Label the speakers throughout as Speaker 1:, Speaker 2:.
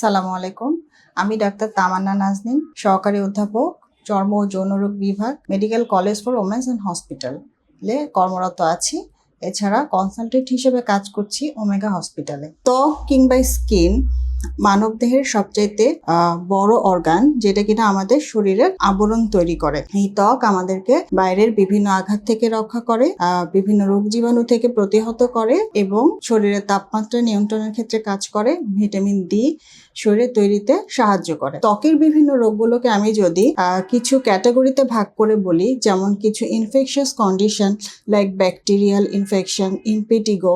Speaker 1: সালামু আলাইকুম। আমি ডাক্তার তামান্না নাজনিন, সহকারী অধ্যাপক, চর্ম ও যৌনরোগ বিভাগ, medical college for women's and হসপিটালে কর্মরত আছি। এছাড়া কনসালটেন্ট হিসেবে কাজ করছি ওমেগা হসপিটালে। ত্বক কিংবা স্কিন মানবদেহের সবচাইতে বড় অর্গান যেটা কিনা আমাদের শরীরের আবরণ তৈরি করে। এই ত্বক আমাদেরকে বাইরের বিভিন্ন আঘাত থেকে রক্ষা করে বিভিন্ন রোগ জীবাণু থেকে প্রতিহত করে এবং শরীরের তাপমাত্রা নিয়ন্ত্রণের ক্ষেত্রে কাজ করে, ভিটামিন ডি শরীরে তৈরিতে সাহায্য করে। ত্বকের বিভিন্ন রোগগুলোকে আমি যদি কিছু ক্যাটাগরিতে ভাগ করে বলি, যেমন কিছু infectious condition like bacterial infection impetigo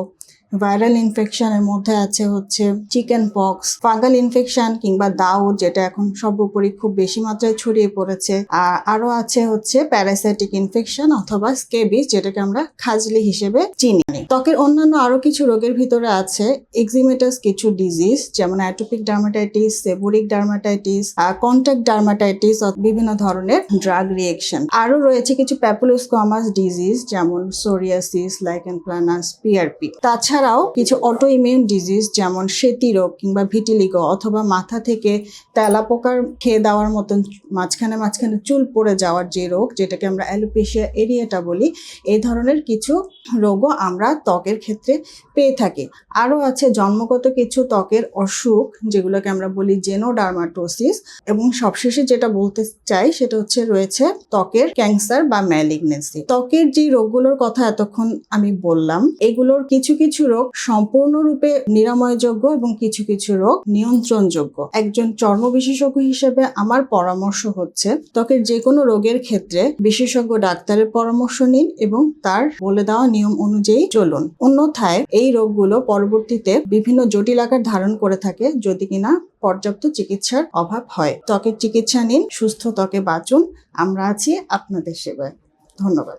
Speaker 1: viral ইনফেকশনের মধ্যে আছে হচ্ছে চিকেন পক্স, ফাঙ্গাল ইনফেকশন কিংবা দাও যেটা এখন সর্বোপরি খুব বেশি মাত্রায় ছড়িয়ে পড়েছে। আর আরও আছে হচ্ছে প্যারাসাইটিক ইনফেকশন অথবা স্কেবিস, যেটাকে আমরা খাজলি হিসেবে চিনি। ত্বকের অন্যান্য আরও কিছু রোগের ভিতরে আছে এক্সিমেটাস কিছু ডিজিজ, যেমন atopic dermatitis, seborrheic dermatitis contact dermatitis বিভিন্ন ধরনের ড্রাগ রিয়েকশন। আরও রয়েছে কিছু প্যাপুলোস্কোমাস ডিজিজ, যেমন সোরিয়াসিস লাইকেন প্লানাস পিআরপি তাছাড়াও কিছু অটো ইমিউন ডিজিজ যেমন সেতি রোগ কিংবা ভিটিলিগো অথবা মাথা থেকে তেলাপোকার খেয়ে দেওয়ার মতন মাঝখানে মাঝখানে চুল পড়ে যাওয়ার যে রোগ, যেটাকে আমরা অ্যালোপেশিয়া এরিয়াটা বলি, এই ধরনের কিছু রোগও আমরা ত্বকের ক্ষেত্রে পেয়ে থাকি। আরও আছে জন্মগত কিছু ত্বকের অসুখ, যেগুলোকে আমরা বলি জেনোডার্মাটোসিস এবং সবশেষে যেটা বলতে চাই সেটা হচ্ছে রয়েছে ত্বকের ক্যান্সার বা ম্যালিগনেন্সি ত্বকের যে রোগগুলোর কথা এতক্ষণ আমি বললাম, এগুলোর কিছু কিছু রোগ সম্পূর্ণরূপে নিরাময়যোগ্য এবং কিছু কিছু রোগ নিয়ন্ত্রণযোগ্য। একজন চর্ম বিশেষজ্ঞ হিসেবে আমার পরামর্শ হচ্ছে, ত্বকের যে কোনো রোগের ক্ষেত্রে বিশেষজ্ঞ ডাক্তারের পরামর্শ নিন এবং তার বলে দেওয়া নিয়ম অনুযায়ী চলুন। অন্যথায় এই রোগগুলো পরবর্তীতে বিভিন্ন জটিল আকার ধারণ করে থাকে যদি কিনা পর্যাপ্ত চিকিৎসার অভাব হয়। ত্বকের চিকিৎসা নিন, সুস্থ ত্বকে বাঁচুন। আমরা আছি আপনাদের সেবায়। ধন্যবাদ।